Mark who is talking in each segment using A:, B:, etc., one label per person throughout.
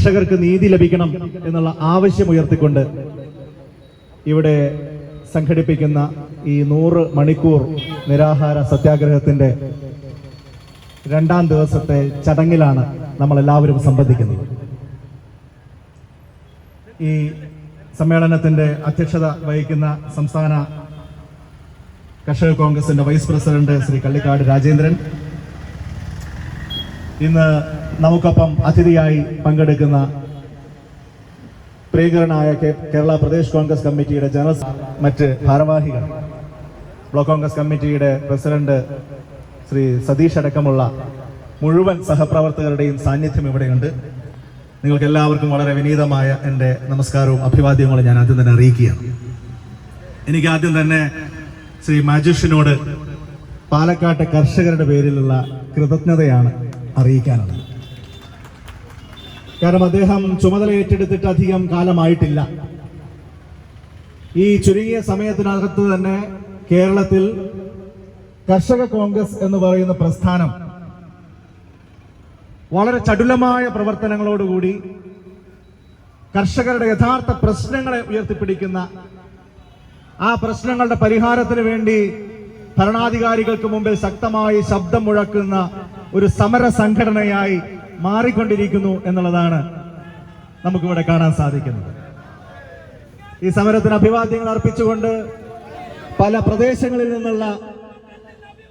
A: കർഷകർക്ക് നീതി ലഭിക്കണം എന്നുള്ള ആവശ്യം ഉയർത്തിക്കൊണ്ട് ഇവിടെ സംഘടിപ്പിക്കുന്ന ഈ നൂറ് മണിക്കൂർ നിരാഹാര സത്യാഗ്രഹത്തിന്റെ രണ്ടാം ദിവസത്തെ ചടങ്ങിലാണ് നമ്മൾ എല്ലാവരും സംബന്ധിക്കുന്നത്. ഈ സമ്മേളനത്തിന്റെ അധ്യക്ഷത വഹിക്കുന്ന സംസ്ഥാന കർഷക കോൺഗ്രസിന്റെ വൈസ് പ്രസിഡന്റ് ശ്രീ കള്ളിക്കാട് രാജേന്ദ്രൻ. ഇന്ന് നമുക്കൊപ്പം അതിഥിയായി പങ്കെടുക്കുന്ന പ്രിയകരനായ കേരള പ്രദേശ് കോൺഗ്രസ് കമ്മിറ്റിയുടെ ജനറൽ മറ്റ് ഭാരവാഹികൾ ബ്ലോക്ക് കോൺഗ്രസ് കമ്മിറ്റിയുടെ പ്രസിഡന്റ് ശ്രീ സതീഷ് അടക്കമുള്ള മുഴുവൻ സഹപ്രവർത്തകരുടെയും സാന്നിധ്യം ഇവിടെയുണ്ട്. നിങ്ങൾക്ക് എല്ലാവർക്കും വളരെ വിനീതമായ എന്റെ നമസ്കാരവും അഭിവാദ്യങ്ങളും ഞാൻ ആദ്യം തന്നെ അറിയിക്കുകയാണ്. എനിക്ക് ആദ്യം തന്നെ ശ്രീ മാജുഷിനോട് പാലക്കാട്ടെ കർഷകരുടെ പേരിലുള്ള കൃതജ്ഞതയാണ് അറിയിക്കാനുള്ളത്. കാരണം അദ്ദേഹം ചുമതല ഏറ്റെടുത്തിട്ട് അധികം കാലമായിട്ടില്ല. ഈ ചുരുങ്ങിയ സമയത്തിനകത്ത് തന്നെ കേരളത്തിൽ കർഷക കോൺഗ്രസ് എന്ന് പറയുന്ന പ്രസ്ഥാനം വളരെ ചടുലമായ പ്രവർത്തനങ്ങളോടുകൂടി കർഷകരുടെ യഥാർത്ഥ പ്രശ്നങ്ങളെ ഉയർത്തിപ്പിടിക്കുന്ന ആ പ്രശ്നങ്ങളുടെ പരിഹാരത്തിന് വേണ്ടി ഭരണാധികാരികൾക്ക് മുമ്പിൽ ശക്തമായി ശബ്ദം മുഴക്കുന്ന ഒരു സമര സംഘടനയായി മാറിക്കൊണ്ടിരിക്കുന്നു എന്നുള്ളതാണ് നമുക്കിവിടെ കാണാൻ സാധിക്കുന്നത്. ഈ സമരത്തിന് അഭിവാദ്യങ്ങൾ അർപ്പിച്ചുകൊണ്ട് പല പ്രദേശങ്ങളിൽ നിന്നുള്ള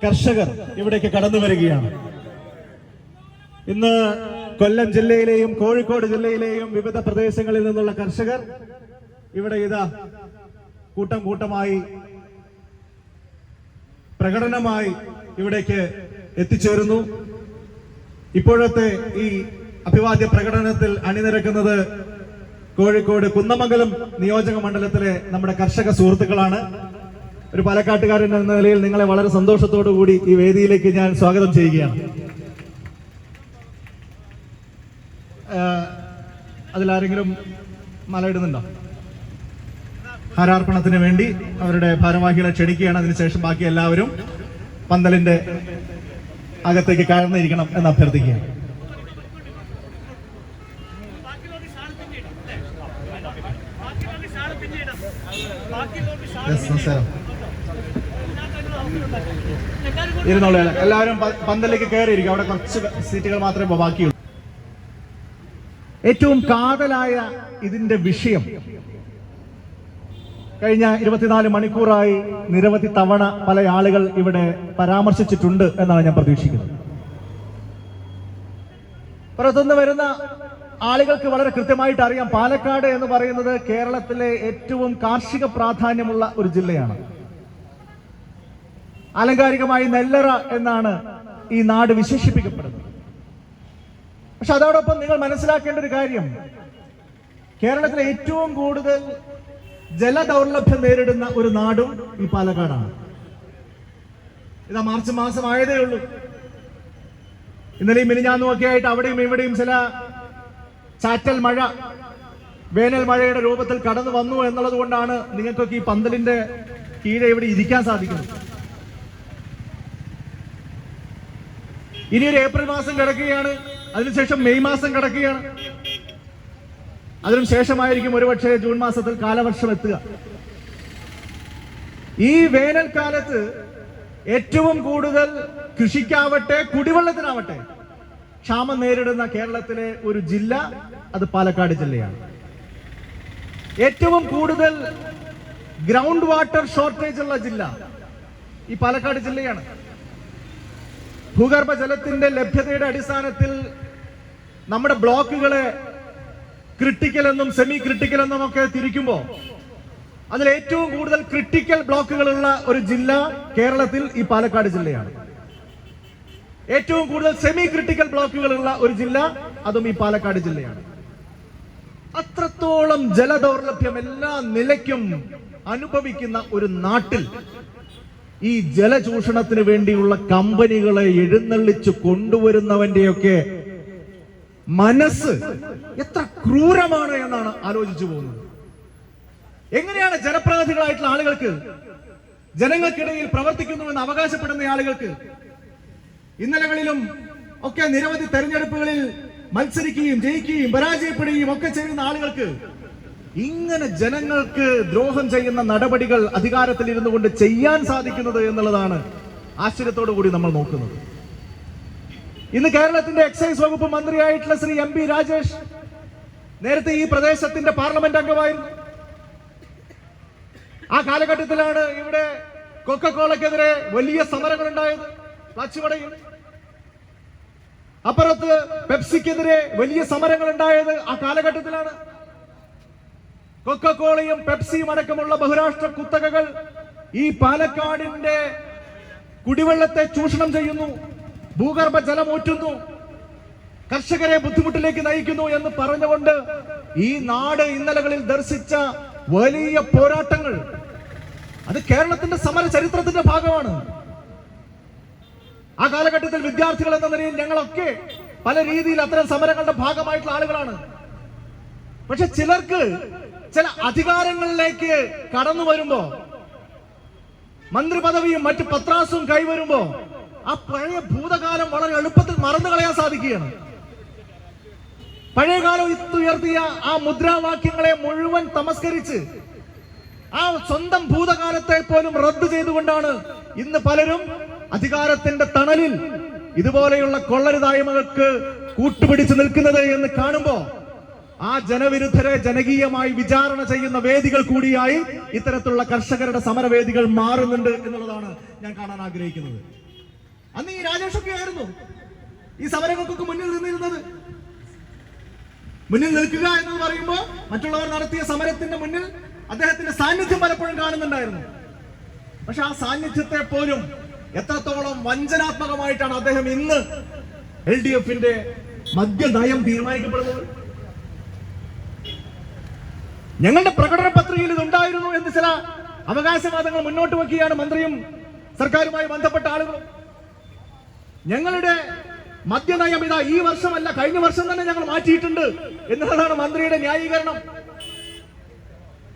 A: കർഷകർ ഇവിടേക്ക് കടന്നു വരികയാണ്. ഇന്ന് കൊല്ലം ജില്ലയിലെയും കോഴിക്കോട് ജില്ലയിലെയും വിവിധ പ്രദേശങ്ങളിൽ നിന്നുള്ള കർഷകർ ഇവിടെ ഇതാ കൂട്ടം കൂട്ടമായി പ്രകടനമായി ഇവിടേക്ക് എത്തിച്ചേരുന്നു. ഇപ്പോഴത്തെ ഈ അഭിവാദ്യ പ്രകടനത്തിൽ അണിനിരക്കുന്നത് കോഴിക്കോട് കുന്നമംഗലം നിയോജക മണ്ഡലത്തിലെ നമ്മുടെ കർഷക സുഹൃത്തുക്കളാണ്. ഒരു പാലക്കാട്ടുകാരൻ എന്ന നിലയിൽ നിങ്ങളെ വളരെ സന്തോഷത്തോടു കൂടി ഈ വേദിയിലേക്ക് ഞാൻ സ്വാഗതം ചെയ്യുകയാണ്. അതിലാരെങ്കിലും മലയിടുന്നുണ്ടോ? ഹാരാർപ്പണത്തിന് വേണ്ടി അവരുടെ ഭാരവാഹികളെ ക്ഷണിക്കുകയാണ്. അതിനുശേഷം ബാക്കി എല്ലാവരും പന്തലിന്റെ അകത്തേക്ക് കയർന്നിരിക്കണം എന്ന് നമസ്കാരം ഇരുന്നോളൂ എല്ലാവരും പന്തലേക്ക് കയറിയിരിക്കും അവിടെ കുറച്ച് സീറ്റുകൾ മാത്രമേ ബാക്കിയുള്ളൂ. ഏറ്റവും കാതലായ ഇതിന്റെ വിഷയം കഴിഞ്ഞ ഇരുപത്തിനാല് മണിക്കൂറായി നിരവധി തവണ പല ആളുകൾ ഇവിടെ പരാമർശിച്ചിട്ടുണ്ട് എന്നാണ് ഞാൻ പ്രതീക്ഷിക്കുന്നത്. പുറത്തുനിന്ന് വരുന്ന ആളുകൾക്ക് വളരെ കൃത്യമായിട്ട് അറിയാം. പാലക്കാട് എന്ന് പറയുന്നത് കേരളത്തിലെ ഏറ്റവും കാർഷിക പ്രാധാന്യമുള്ള ഒരു ജില്ലയാണ്. അലങ്കാരികമായി നെല്ലറ എന്നാണ് ഈ നാട് വിശേഷിപ്പിക്കപ്പെടുന്നത്. പക്ഷെ അതോടൊപ്പം നിങ്ങൾ മനസ്സിലാക്കേണ്ട ഒരു കാര്യം. കേരളത്തിലെ ഏറ്റവും കൂടുതൽ ജലദൗർലഭ്യം നേരിടുന്ന ഒരു നാടും ഈ പാലക്കാടാണ്. ഇതാ മാർച്ച് മാസം ആയതേ ഉള്ളൂ. ഇന്നലെയും മിനിഞ്ഞാന്നും ഒക്കെ ആയിട്ട് അവിടെയും ഇവിടെയും ചില ചാറ്റൽ മഴ വേനൽ മഴയുടെ രൂപത്തിൽ കടന്നു വന്നു എന്നുള്ളത് കൊണ്ടാണ് നിങ്ങൾക്കൊക്കെ ഈ പന്തലിന്റെ കീഴെ ഇവിടെ ഇരിക്കാൻ സാധിക്കുന്നത്. ഇനിയൊരു ഏപ്രിൽ മാസം കിടക്കുകയാണ്. അതിനുശേഷം മെയ് മാസം കിടക്കുകയാണ്. അതിനും ശേഷമായിരിക്കും ഒരുപക്ഷെ ജൂൺ മാസത്തിൽ കാലവർഷം എത്തുക. ഈ വേനൽക്കാലത്ത് ഏറ്റവും കൂടുതൽ കൃഷിക്കാവട്ടെ കുടിവെള്ളത്തിനാവട്ടെ ക്ഷാമം നേരിടുന്ന കേരളത്തിലെ ഒരു ജില്ല അത് പാലക്കാട് ജില്ലയാണ്. ഏറ്റവും കൂടുതൽ ഗ്രൗണ്ട് വാട്ടർ ഷോർട്ടേജ് ഉള്ള ജില്ല ഈ പാലക്കാട് ജില്ലയാണ്. ഭൂഗർഭ ജലത്തിന്റെ ലഭ്യതയുടെ അടിസ്ഥാനത്തിൽ നമ്മുടെ ബ്ലോക്കുകളെ ക്രിട്ടിക്കൽ എന്നും സെമി ക്രിട്ടിക്കൽ എന്നും ഒക്കെ തിരിക്കുമ്പോൾ അതിൽ ഏറ്റവും കൂടുതൽ ക്രിട്ടിക്കൽ ബ്ലോക്കുകളുള്ള ഒരു ജില്ല കേരളത്തിൽ ഈ പാലക്കാട് ജില്ലയാണ്. ഏറ്റവും കൂടുതൽ സെമി ക്രിട്ടിക്കൽ ബ്ലോക്കുകളുള്ള ഒരു ജില്ല അതും ഈ പാലക്കാട് ജില്ലയാണ്. അത്രത്തോളം ജലദൗർലഭ്യം എല്ലാ നിലയ്ക്കും അനുഭവിക്കുന്ന ഒരു നാട്ടിൽ ഈ ജലചൂഷണത്തിന് വേണ്ടിയുള്ള കമ്പനികളെ എഴുന്നള്ളിച്ച് കൊണ്ടുവരുന്നവന്റെയൊക്കെ മനസ്സ് എത്ര ക്രൂരമാണ് എന്നാണ് ആലോചിച്ചു പോകുന്നത്. എങ്ങനെയാണ് ജനപ്രതിനിധികളായിട്ടുള്ള ആളുകൾക്ക് ജനങ്ങൾക്കിടയിൽ പ്രവർത്തിക്കുന്നുവെന്ന് അവകാശപ്പെടുന്ന ആളുകൾക്ക് ഇന്നലകളിലും ഒക്കെ നിരവധി തെരഞ്ഞെടുപ്പുകളിൽ മത്സരിക്കുകയും ജയിക്കുകയും പരാജയപ്പെടുകയും ഒക്കെ ചെയ്യുന്ന ആളുകൾക്ക് ഇങ്ങനെ ജനങ്ങൾക്ക് ദ്രോഹം ചെയ്യുന്ന നടപടികൾ അധികാരത്തിൽ ഇരുന്നു കൊണ്ട് ചെയ്യാൻ സാധിക്കുന്നത് എന്നുള്ളതാണ് ആശ്ചര്യത്തോടു കൂടി നമ്മൾ നോക്കുന്നത്. ഇന്ന് കേരളത്തിന്റെ എക്സൈസ് വകുപ്പ് മന്ത്രിയായിട്ടുള്ള ശ്രീ എം പി രാജേഷ് നേരത്തെ ഈ പ്രദേശത്തിന്റെ പാർലമെന്റ് അംഗമായിരുന്നു. ആ കാലഘട്ടത്തിലാണ് ഇവിടെ കൊക്കക്കോളക്കെതിരെ വലിയ സമരങ്ങൾ ഉണ്ടായത് പ്ലാച്ചിമടയിൽ അപ്പുറത്ത് പെപ്സിക്കെതിരെ വലിയ സമരങ്ങൾ ഉണ്ടായത് ആ കാലഘട്ടത്തിലാണ്. കൊക്കക്കോളയും പെപ്സിയും അടക്കമുള്ള ബഹുരാഷ്ട്ര കുത്തകകൾ ഈ പാലക്കാടിന്റെ കുടിവെള്ളത്തെ ചൂഷണം ചെയ്യുന്നു. ഭൂഗർഭ ജലം ഊറ്റുന്നു കർഷകരെ ബുദ്ധിമുട്ടിലേക്ക് നയിക്കുന്നു എന്ന് പറഞ്ഞുകൊണ്ട് ഈ നാട് ഇന്നലകളിൽ ദർശിച്ച വലിയ പോരാട്ടങ്ങൾ. അത് കേരളത്തിന്റെ സമര ചരിത്രത്തിന്റെ ഭാഗമാണ്. ആ കാലഘട്ടത്തിൽ വിദ്യാർത്ഥികൾ എന്ന നിലയിൽ ഞങ്ങളൊക്കെ പല രീതിയിൽ അത്തരം സമരങ്ങളുടെ ഭാഗമായിട്ടുള്ള ആളുകളാണ്. പക്ഷെ ചിലർക്ക് ചില അധികാരങ്ങളിലേക്ക് കടന്നു വരുമ്പോ മന്ത്രി പദവിയും മറ്റ് പത്രാസും കൈവരുമ്പോ ആ പഴയ ഭൂതകാലം വളരെ എളുപ്പത്തിൽ മറന്നു കളയാൻ സാധിക്കുകയാണ്. പഴയകാലം ഉയർത്തിയ ആ മുദ്രാവാക്യങ്ങളെ മുഴുവൻ തമസ്കരിച്ച് ആ സ്വന്തം ഭൂതകാലത്തെ പോലും റദ്ദു ചെയ്തുകൊണ്ടാണ് ഇന്ന് പലരും അധികാരത്തിന്റെ തണലിൽ ഇതുപോലെയുള്ള കൊള്ളരുതായ്മകൾക്ക് കൂട്ടുപിടിച്ച് നിൽക്കുന്നത് എന്ന് കാണുമ്പോ ആ ജനവിരുദ്ധരെ ജനകീയമായി വിചാരണ ചെയ്യുന്ന വേദികൾ കൂടിയായി ഇത്തരത്തിലുള്ള കർഷകരുടെ സമരവേദികൾ മാറുന്നുണ്ട് എന്നുള്ളതാണ് ഞാൻ കാണാൻ ആഗ്രഹിക്കുന്നത്. അന്ന് ഈ രാജേഷൊക്കെ ആയിരുന്നു. ഈ സമരങ്ങൾക്കൊക്കെ മുന്നിൽ നിന്നിരുന്നത്. മുന്നിൽ നിൽക്കുക എന്ന് പറയുമ്പോൾ മറ്റുള്ളവർ നടത്തിയ സമരത്തിന്റെ മുന്നിൽ അദ്ദേഹത്തിന്റെ സാന്നിധ്യം പലപ്പോഴും കാണുന്നുണ്ടായിരുന്നു. പക്ഷെ ആ സാന്നിധ്യത്തെ പോലും എത്രത്തോളം വഞ്ചനാത്മകമായിട്ടാണ് അദ്ദേഹം ഇന്ന് എൽ ഡി എഫിന്റെ മദ്യനയം തീരുമാനിക്കപ്പെടുന്നത്? ഞങ്ങളുടെ പ്രകടന പത്രികയിൽ ഇതുണ്ടായിരുന്നു എന്ന് ചില അവകാശവാദങ്ങൾ മുന്നോട്ട് വെക്കുകയാണ് മന്ത്രിയും സർക്കാരുമായി ബന്ധപ്പെട്ട ആളുകളും. ഞങ്ങളുടെ മദ്യനയം ഇതാ ഈ വർഷമല്ല കഴിഞ്ഞ വർഷം തന്നെ ഞങ്ങൾ മാറ്റിയിട്ടുണ്ട് എന്നുള്ളതാണ് മന്ത്രിയുടെ ന്യായീകരണം.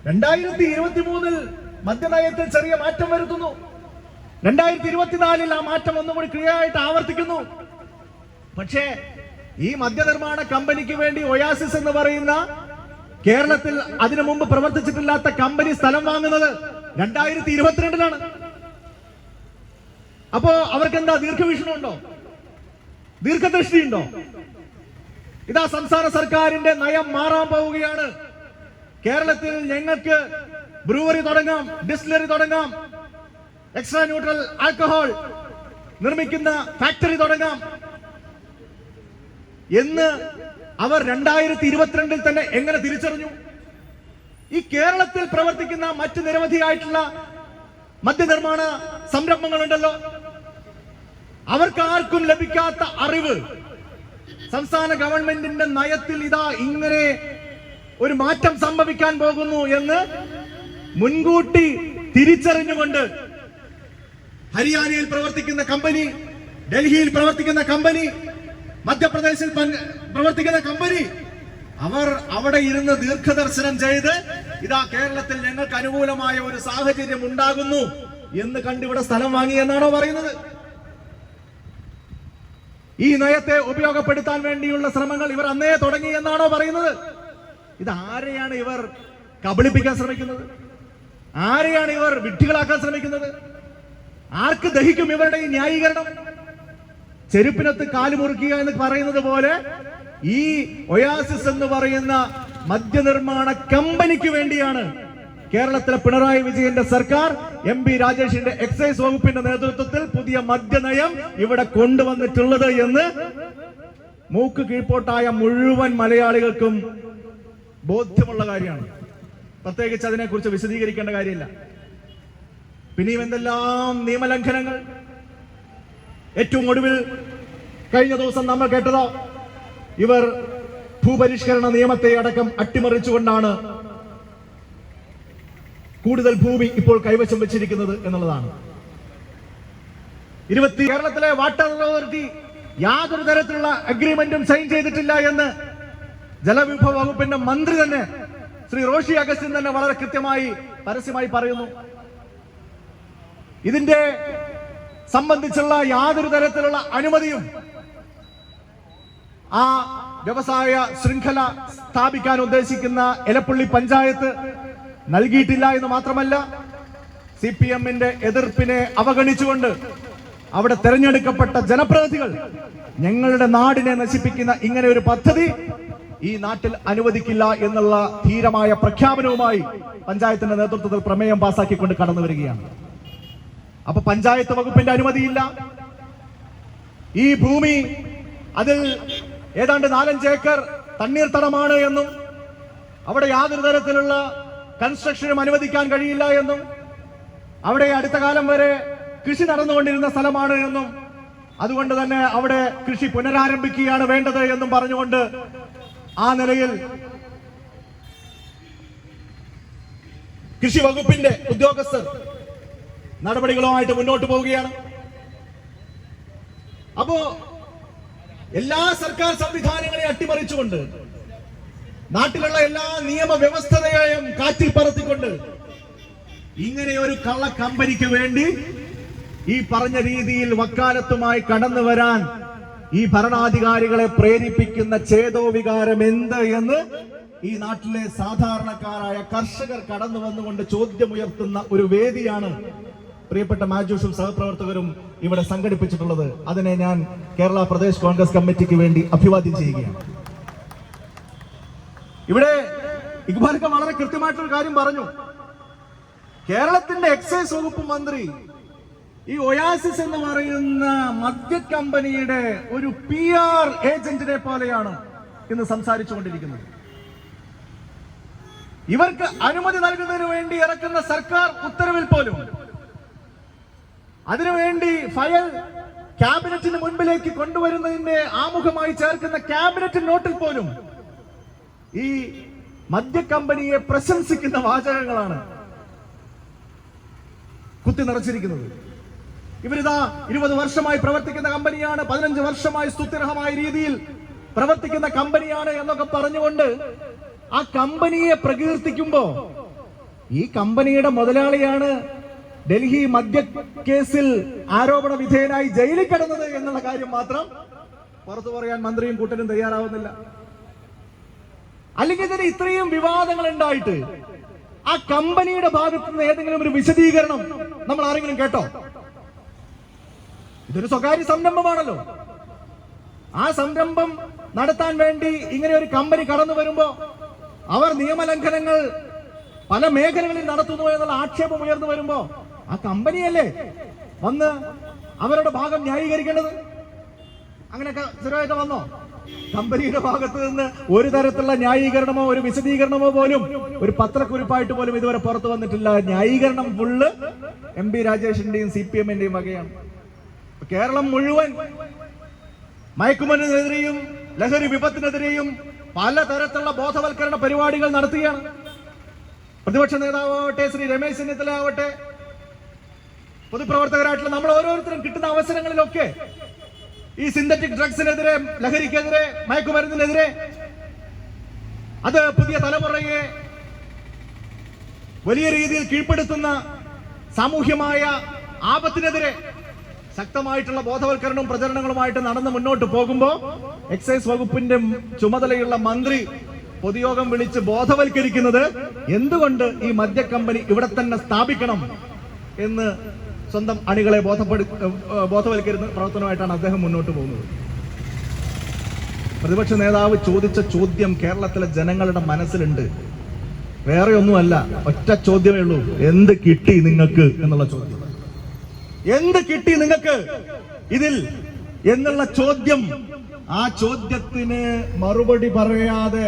A: രണ്ടായിരത്തി ഇരുപത്തി മൂന്നിൽ മദ്യനയത്തിൽ ചെറിയ മാറ്റം വരുത്തുന്നു. രണ്ടായിരത്തി ഇരുപത്തിനാലിൽ ആ മാറ്റം ഒന്നുകൂടി കൂടി ക്ലിയറായിട്ട് ആവർത്തിക്കുന്നു. പക്ഷേ ഈ മദ്യനിർമ്മാണ കമ്പനിക്ക് വേണ്ടി ഒയാസിസ് എന്ന് പറയുന്ന കേരളത്തിൽ അതിനു മുമ്പ് പ്രവർത്തിച്ചിട്ടില്ലാത്ത കമ്പനി സ്ഥലം വാങ്ങുന്നത് രണ്ടായിരത്തി ഇരുപത്തിരണ്ടിലാണ് അപ്പോ അവർക്ക് എന്താ ദീർഘവീക്ഷണം ഉണ്ടോ ദീർഘദൃഷ്ടി ഉണ്ടോ ഇതാ സംസ്ഥാന സർക്കാരിന്റെ നയം മാറാൻ പോവുകയാണ്. കേരളത്തിൽ ഞങ്ങൾക്ക് ബ്രൂവറി തുടങ്ങാം ഡിസ്റ്റിലറി തുടങ്ങാം എക്സ്ട്രാ ന്യൂട്രൽ ആൽക്കഹോൾ നിർമ്മിക്കുന്ന ഫാക്ടറി തുടങ്ങാം. എന്ന് അവർ രണ്ടായിരത്തി ഇരുപത്തിരണ്ടിൽ തന്നെ എങ്ങനെ തിരിച്ചറിഞ്ഞു? ഈ കേരളത്തിൽ പ്രവർത്തിക്കുന്ന മറ്റ് നിരവധിയായിട്ടുള്ള മദ്യനിർമ്മാണ സംരംഭങ്ങളുണ്ടല്ലോ. അവർക്ക് ആർക്കും ലഭിക്കാത്ത അറിവ് സംസ്ഥാന ഗവൺമെന്റിന്റെ നയത്തിൽ ഇതാ ഇങ്ങനെ ഒരു മാറ്റം സംഭവിക്കാൻ പോകുന്നു എന്ന് മുൻകൂട്ടി തിരിച്ചറിഞ്ഞുകൊണ്ട് ഹരിയാനയിൽ പ്രവർത്തിക്കുന്ന കമ്പനി ഡൽഹിയിൽ പ്രവർത്തിക്കുന്ന കമ്പനി മധ്യപ്രദേശിൽ പ്രവർത്തിക്കുന്ന കമ്പനി അവർ അവിടെ ഇരുന്ന് ദീർഘദർശനം ചെയ്ത് ഇതാ കേരളത്തിൽ ഞങ്ങൾക്ക് അനുകൂലമായ ഒരു സാഹചര്യം ഉണ്ടാകുന്നു എന്ന് കണ്ടിവിടെ സ്ഥലം വാങ്ങി എന്നാണോ പറയുന്നത്? ഈ നയത്തെ ഉപയോഗപ്പെടുത്താൻ വേണ്ടിയുള്ള ശ്രമങ്ങൾ ഇവർ അന്നേ തുടങ്ങി എന്നാണോ പറയുന്നത്? ഇത് ആരെയാണ് ഇവർ കബളിപ്പിക്കാൻ ശ്രമിക്കുന്നത്? ആരെയാണ് ഇവർ വിഡ്ഢികളാക്കാൻ ശ്രമിക്കുന്നത്? ആർക്ക് ദഹിക്കും ഇവരുടെ ഈ ന്യായീകരണം? ചെരുപ്പിനത്ത് കാലുമുറുക്കുക എന്ന് പറയുന്നത് പോലെ ഈ ഒയാസിസ് എന്ന് പറയുന്ന മദ്യനിർമ്മാണ കമ്പനിക്ക് വേണ്ടിയാണ് കേരളത്തിലെ പിണറായി വിജയന്റെ സർക്കാർ എം പി രാജേഷിന്റെ എക്സൈസ് വകുപ്പിന്റെ നേതൃത്വത്തിൽ പുതിയ മദ്യനയം ഇവിടെ കൊണ്ടുവന്നിട്ടുള്ളത് എന്ന് മൂക്ക് കീഴ്പോട്ടായ മുഴുവൻ മലയാളികൾക്കും ബോധ്യമുള്ള കാര്യമാണ്. പ്രത്യേകിച്ച് അതിനെക്കുറിച്ച് വിശദീകരിക്കേണ്ട കാര്യമില്ല. പിന്നെയും എന്തെല്ലാം നിയമലംഘനങ്ങൾ? ഏറ്റവും ഒടുവിൽ കഴിഞ്ഞ ദിവസം നമ്മൾ കേട്ടതോ ഇവർ ഭൂപരിഷ്കരണ നിയമത്തെ അടക്കം അട്ടിമറിച്ചുകൊണ്ടാണ് കൂടുതൽ ഭൂമി ഇപ്പോൾ കൈവശം വെച്ചിരിക്കുന്നത് എന്നുള്ളതാണ്. ഇരുപത്തി കേരളത്തിലെ വാട്ടർ അതോറിറ്റി യാതൊരു തരത്തിലുള്ള അഗ്രിമെന്റും സൈൻ ചെയ്തിട്ടില്ല എന്ന് ജലവിഭവ വകുപ്പിന്റെ മന്ത്രി തന്നെ ശ്രീ റോഷി അഗസ്റ്റിൻ തന്നെ വളരെ കൃത്യമായി പരസ്യമായി പറയുന്നു. ഇതിന്റെ സംബന്ധിച്ചുള്ള യാതൊരു തരത്തിലുള്ള അനുമതിയും ആ വ്യവസായ ശൃംഖല സ്ഥാപിക്കാൻ ഉദ്ദേശിക്കുന്ന എലപ്പള്ളി പഞ്ചായത്ത് നൽകിയിട്ടില്ല എന്ന് മാത്രമല്ല സി പി എമ്മിന്റെ എതിർപ്പിനെ അവഗണിച്ചുകൊണ്ട് അവിടെ തെരഞ്ഞെടുക്കപ്പെട്ട ജനപ്രതിനിധികൾ ഞങ്ങളുടെ നാടിനെ നശിപ്പിക്കുന്ന ഇങ്ങനെ ഒരു പദ്ധതി ഈ നാട്ടിൽ അനുവദിക്കില്ല എന്നുള്ള ധീരമായ പ്രഖ്യാപനവുമായി പഞ്ചായത്തിന്റെ നേതൃത്വത്തിൽ പ്രമേയം പാസാക്കിക്കൊണ്ട് കടന്നു വരികയാണ്. അപ്പൊ പഞ്ചായത്ത് വകുപ്പിന്റെ അനുമതിയില്ല. ഈ ഭൂമി അതിൽ ഏതാണ്ട് നാലഞ്ച് ഏക്കർ തണ്ണീർത്തടമാണ് എന്നും അവിടെ യാതൊരു തരത്തിലുള്ള കൺസ്ട്രക്ഷനും അനുവദിക്കാൻ കഴിയില്ല എന്നും അവിടെ അടുത്ത കാലം വരെ കൃഷി നടന്നുകൊണ്ടിരുന്ന സ്ഥലമാണ് എന്നും അതുകൊണ്ട് തന്നെ അവിടെ കൃഷി പുനരാരംഭിക്കുകയാണ് വേണ്ടത് എന്നും പറഞ്ഞുകൊണ്ട് ആ നിലയിൽ കൃഷി വകുപ്പിന്റെ ഉദ്യോഗസ്ഥർ നടപടികളുമായിട്ട് മുന്നോട്ട് പോവുകയാണ്. അപ്പോ എല്ലാ സർക്കാർ സംവിധാനങ്ങളെ അട്ടിമറിച്ചുകൊണ്ട് നാട്ടിലുള്ള എല്ലാ നിയമവ്യവസ്ഥതയെയും കാറ്റിൽ പറത്തിക്കൊണ്ട് ഇങ്ങനെ ഒരു കള്ള കമ്പനിക്ക് വേണ്ടി ഈ പറഞ്ഞ രീതിയിൽ വക്കാലത്തുമായി കടന്നു വരാൻ ഈ ഭരണാധികാരികളെ പ്രേരിപ്പിക്കുന്ന ചേതോവികാരം എന്ത് എന്ന് ഈ നാട്ടിലെ സാധാരണക്കാരായ കർഷകർ കടന്നു വന്നുകൊണ്ട് ചോദ്യമുയർത്തുന്ന ഒരു വേദിയാണ് പ്രിയപ്പെട്ട മാജൂഷും സഹപ്രവർത്തകരും ഇവിടെ സംഘടിപ്പിച്ചിട്ടുള്ളത്. അതിനെ ഞാൻ കേരള പ്രദേശ് കോൺഗ്രസ് കമ്മിറ്റിക്ക് വേണ്ടി അഭിവാദ്യം ചെയ്യുകയാണ്. ഇവിടെ ഇക്ബാലൊക്കെ വളരെ കൃത്യമായിട്ടൊരു കാര്യം പറഞ്ഞു. കേരളത്തിന്റെ എക്സൈസ് വകുപ്പ് മന്ത്രി ഈ ഒയാസിസ് എന്ന് പറയുന്ന മദ്യ കമ്പനിയുടെ ഒരു പി ആർ ഏജന്റിനെ പോലെയാണ് ഇന്ന് സംസാരിച്ചുകൊണ്ടിരിക്കുന്നത്. ഇവർക്ക് അനുമതി നൽകുന്നതിന് വേണ്ടി ഇറക്കുന്ന സർക്കാർ ഉത്തരവിൽ പോലും അതിനുവേണ്ടി ഫയൽ ക്യാബിനറ്റിന് മുൻപിലേക്ക് കൊണ്ടുവരുന്നതിന്റെ ആമുഖമായി ചേർക്കുന്ന ക്യാബിനറ്റ് നോട്ടിൽ പോലും ഈ മദ്യ കമ്പനിയെ പ്രശംസിക്കുന്ന വാചകങ്ങളാണ് കുത്തി നിറച്ചിരിക്കുന്നത്. ഇവരിതാ ഇരുപത് വർഷമായി പ്രവർത്തിക്കുന്ന കമ്പനിയാണ് പതിനഞ്ച് വർഷമായി സ്തുത്യർഹമായ രീതിയിൽ പ്രവർത്തിക്കുന്ന കമ്പനിയാണ് എന്നൊക്കെ പറഞ്ഞുകൊണ്ട് ആ കമ്പനിയെ പ്രകീർത്തിക്കുമ്പോ ഈ കമ്പനിയുടെ മുതലാളിയാണ് ഡൽഹി മദ്യ കേസിൽ ആരോപണ വിധേയനായി ജയിലിൽ കിടന്നത് എന്നുള്ള കാര്യം മാത്രം പുറത്തു പറയാൻ മന്ത്രിയും കൂട്ടരും തയ്യാറാവുന്നില്ല. അല്ലെങ്കിൽ ഇതിന് ഇത്രയും വിവാദങ്ങൾ ഉണ്ടായിട്ട് ആ കമ്പനിയുടെ ഭാഗത്ത് നിന്ന് ഏതെങ്കിലും ഒരു വിശദീകരണം നമ്മൾ ആരെങ്കിലും കേട്ടോ? ഇതൊരു സ്വകാര്യ സംരംഭമാണല്ലോ. ആ സംരംഭം നടത്താൻ വേണ്ടി ഇങ്ങനെ ഒരു കമ്പനി കടന്നു വരുമ്പോ അവർ നിയമലംഘനങ്ങൾ പല മേഖലകളിൽ നടത്തുന്നു എന്നുള്ള ആക്ഷേപം ഉയർന്നു വരുമ്പോ ആ കമ്പനിയല്ലേ വന്ന് അവരുടെ ഭാഗം ന്യായീകരിക്കേണ്ടത്? അങ്ങനെയൊക്കെ സ്ഥിരമായിട്ട് വന്നോ? കമ്പനിയുടെ ഭാഗത്ത് നിന്ന് ഒരു തരത്തിലുള്ള ന്യായീകരണമോ ഒരു വിശദീകരണമോ പോലും ഒരു പത്രക്കുറിപ്പായിട്ട് പോലും ഇതുവരെ പുറത്തു വന്നിട്ടില്ല. ന്യായീകരണം ഫുള്ള് എം പി രാജേഷിന്റെയും സി പി എമ്മിന്റെയും വകയാണ്. കേരളം മുഴുവൻ മയക്കുമരുന്നിനെതിരെയും ലഹരി വിപത്തിനെതിരെയും പലതരത്തിലുള്ള ബോധവൽക്കരണ പരിപാടികൾ നടത്തുകയാണ്. പ്രതിപക്ഷ നേതാവാവട്ടെ ശ്രീ രമേശ് ചെന്നിത്തല ആവട്ടെ പൊതുപ്രവർത്തകരായിട്ടുള്ള നമ്മൾ ഓരോരുത്തരും കിട്ടുന്ന അവസരങ്ങളിലൊക്കെ ഈ സിന്തറ്റിക് ഡ്രഗ്സിനെതിരെ ലഹരിക്കെതിരെ മയക്കുമരുന്നിനെതിരെ അത് പുതിയ തലമുറയെ വലിയ രീതിയിൽ കീഴ്പ്പെടുത്തുന്ന സാമൂഹ്യമായ ആപത്തിനെതിരെ ശക്തമായിട്ടുള്ള ബോധവൽക്കരണവും പ്രചരണങ്ങളുമായിട്ട് നടന്ന് മുന്നോട്ട് പോകുമ്പോൾ എക്സൈസ് വകുപ്പിന്റെ ചുമതലയുള്ള മന്ത്രി പൊതുയോഗം വിളിച്ച് ബോധവൽക്കരിക്കുന്നത് എന്തുകൊണ്ട് ഈ മദ്യ കമ്പനി ഇവിടെ തന്നെ സ്ഥാപിക്കണം എന്ന് സ്വന്തം അണികളെ ബോധപ്പെടു ബോധവൽക്കരിക്കുന്ന പ്രവർത്തനമായിട്ടാണ് അദ്ദേഹം മുന്നോട്ട് പോകുന്നത്. പ്രതിപക്ഷ നേതാവ് ചോദിച്ച ചോദ്യം കേരളത്തിലെ ജനങ്ങളുടെ മനസ്സിലുണ്ട്. വേറെ ഒന്നുമല്ല ഒറ്റ ചോദ്യമേ ഉള്ളൂ. എന്ത് കിട്ടി നിങ്ങൾക്ക് എന്നുള്ള ചോദ്യം. എന്ത് കിട്ടി നിങ്ങൾക്ക് ഇതിൽ എന്നുള്ള ചോദ്യം. ആ ചോദ്യത്തിന് മറുപടി പറയാതെ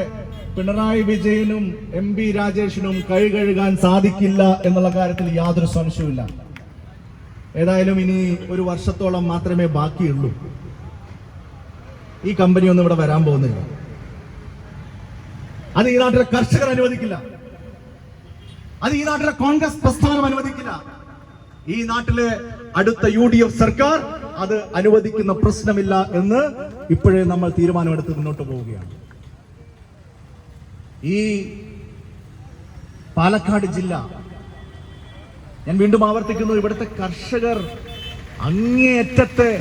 A: പിണറായി വിജയനും എം പി രാജേഷിനും കൈ കഴുകാൻ സാധിക്കില്ല എന്നുള്ള കാര്യത്തിൽ യാതൊരു സംശയവുമില്ല. ഏതായാലും ഇനി ഒരു വർഷത്തോളം മാത്രമേ ബാക്കിയുള്ളൂ. ഈ കമ്പനി ഒന്നും ഇവിടെ വരാൻ പോകുന്നില്ല. അത് ഈ നാട്ടിലെ കർഷകർ അനുവദിക്കില്ല. അത് ഈ നാട്ടിലെ കോൺഗ്രസ് പ്രസ്ഥാനം അനുവദിക്കില്ല. ഈ നാട്ടിലെ അടുത്ത യു ഡി എഫ് സർക്കാർ അത് അനുവദിക്കുന്ന പ്രശ്നമില്ല എന്ന് ഇപ്പോഴേ നമ്മൾ തീരുമാനമെടുത്ത് മുന്നോട്ട് പോവുകയാണ്. ഈ പാലക്കാട് ജില്ല ഞാൻ വീണ്ടും ആവർത്തിക്കുന്നു ഇവിടുത്തെ കർഷകർ അങ്ങേയറ്റത്തെ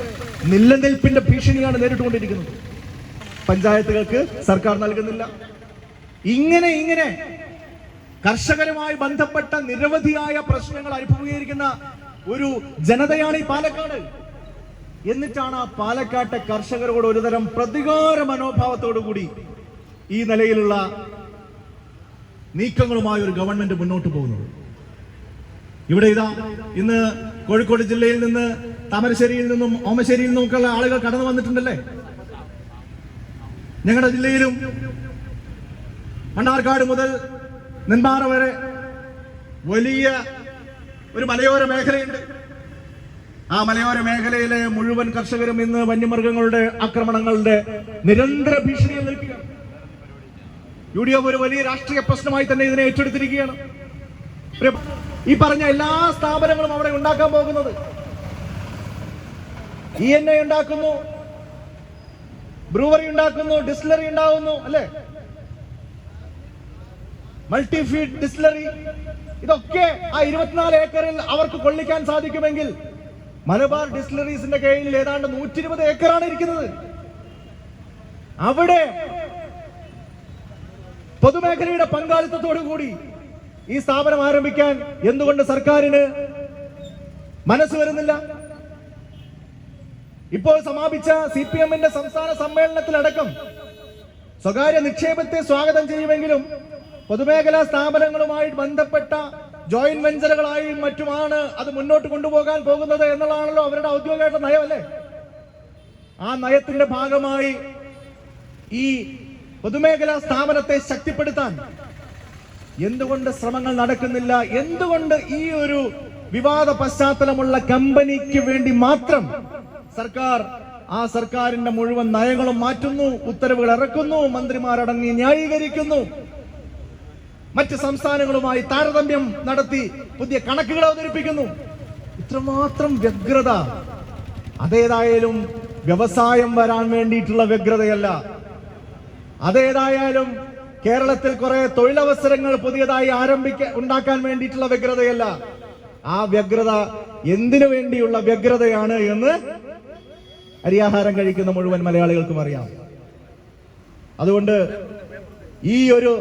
A: നിലനിൽപ്പിന്റെ ഭീഷണിയാണ് നേരിട്ടുകൊണ്ടിരിക്കുന്നത്. പഞ്ചായത്തുകൾക്ക് സർക്കാർ നൽകുന്നില്ല. ഇങ്ങനെ ഇങ്ങനെ കർഷകരുമായി ബന്ധപ്പെട്ട നിരവധിയായ പ്രശ്നങ്ങൾ അനുഭവീകരിക്കുന്ന ഒരു ജനതയാണ് ഈ പാലക്കാട്. എന്നിട്ടാണ് ആ പാലക്കാട്ടെ കർഷകരോട് ഒരുതരം പ്രതികാര മനോഭാവത്തോടു കൂടി ഈ നിലയിലുള്ള നീക്കങ്ങളുമായി ഒരു ഗവൺമെന്റ് മുന്നോട്ട് പോകുന്നത്. ഇവിടെ ഇതാ ഇന്ന് കോഴിക്കോട് ജില്ലയിൽ നിന്ന് താമരശ്ശേരിയിൽ നിന്നും ഓമശ്ശേരിയിൽ നിന്നുമൊക്കെയുള്ള ആളുകൾ കടന്നു വന്നിട്ടുണ്ടല്ലേ? ഞങ്ങളുടെ ജില്ലയിലും മണ്ണാർക്കാട് മുതൽ നെന്മാറ വരെ വലിയ ഒരു മലയോര മേഖലയുണ്ട്. ആ മലയോര മേഖലയിലെ മുഴുവൻ കർഷകരും ഇന്ന് വന്യമൃഗങ്ങളുടെ ആക്രമണങ്ങളുടെ നിരന്തര ഭീഷണിയിൽ നിൽക്കുകയാണ്. യു ഡി എഫ് ഒരു വലിയ രാഷ്ട്രീയ പ്രശ്നമായി തന്നെ ഇതിനെ ഏറ്റെടുത്തിരിക്കുകയാണ്. ഈ പറഞ്ഞ എല്ലാ സ്ഥാപനങ്ങളും അവിടെ ഉണ്ടാക്കാൻ പോകുന്നത്. ഇ എൻ എ ഉണ്ടാക്കുന്നു. ബ്രൂവറി ഉണ്ടാക്കുന്നു ഡിസ്ലറി ഉണ്ടാകുന്നു അല്ലെ? മൾട്ടി ഫീഡ് ഡിസ്ലറി ഇതൊക്കെ ആ ഇരുപത്തിനാല് ഏക്കറിൽ അവർക്ക് കൊള്ളിക്കാൻ സാധിക്കുമെങ്കിൽ മലബാർ ഡിസ്ലറീസിന്റെ കീഴിൽ ഏതാണ്ട് നൂറ്റി ഇരുപത് ഏക്കറാണ് ഇരിക്കുന്നത്. അവിടെ പൊതുമേഖലയുടെ പങ്കാളിത്തത്തോടു കൂടി ഈ സ്ഥാപനം ആരംഭിക്കാൻ എന്തുകൊണ്ട് സർക്കാരിന് മനസ്സ് വരുന്നില്ല? ഇപ്പോൾ സമാപിച്ച സി പി എമ്മിന്റെ സംസ്ഥാന സമ്മേളനത്തിലടക്കം സ്വകാര്യ നിക്ഷേപത്തെ സ്വാഗതം ചെയ്യുമെങ്കിലും പൊതുമേഖലാ സ്ഥാപനങ്ങളുമായി ബന്ധപ്പെട്ട ജോയിന്റ് വെഞ്ചറുകളായും മറ്റുമാണ് അത് മുന്നോട്ട് കൊണ്ടുപോകാൻ പോകുന്നത് എന്നുള്ളതാണല്ലോ അവരുടെ ഔദ്യോഗികമായിട്ടുള്ള നയമല്ലേ? ആ നയത്തിന്റെ ഭാഗമായി ഈ പൊതുമേഖലാ സ്ഥാപനത്തെ ശക്തിപ്പെടുത്താൻ എന്തുകൊണ്ട് ശ്രമങ്ങൾ നടക്കുന്നില്ല? എന്തുകൊണ്ട് ഈ ഒരു വിവാദ പശ്ചാത്തലമുള്ള കമ്പനിക്ക് വേണ്ടി മാത്രം സർക്കാർ ആ സർക്കാരിന്റെ മുഴുവൻ നയങ്ങളും മാറ്റുന്നു ഉത്തരവുകൾ ഇറക്കുന്നു മന്ത്രിമാരടങ്ങി ന്യായീകരിക്കുന്നു. മറ്റ് സംസ്ഥാനങ്ങളുമായി താരതമ്യം നടത്തി പുതിയ കണക്കുകൾ അവതരിപ്പിക്കുന്നു. ഇത്രമാത്രം വ്യഗ്രത. അതേതായാലും വ്യവസായം വരാൻ വേണ്ടിയിട്ടുള്ള വ്യഗ്രതയല്ല. അതേതായാലും കേരളത്തിൽ കുറെ തൊഴിലവസരങ്ങൾ പുതിയതായി ആരംഭിക്ക ഉണ്ടാക്കാൻ വേണ്ടിയിട്ടുള്ള വ്യഗ്രതയല്ല. ആ വ്യഗ്രത എന്തിനു വേണ്ടിയുള്ള വ്യഗ്രതയാണ് എന്ന് അരിയാഹാരം കഴിക്കുന്ന മുഴുവൻ മലയാളികൾക്കും അറിയാം. അതുകൊണ്ട് ഈ ഒരു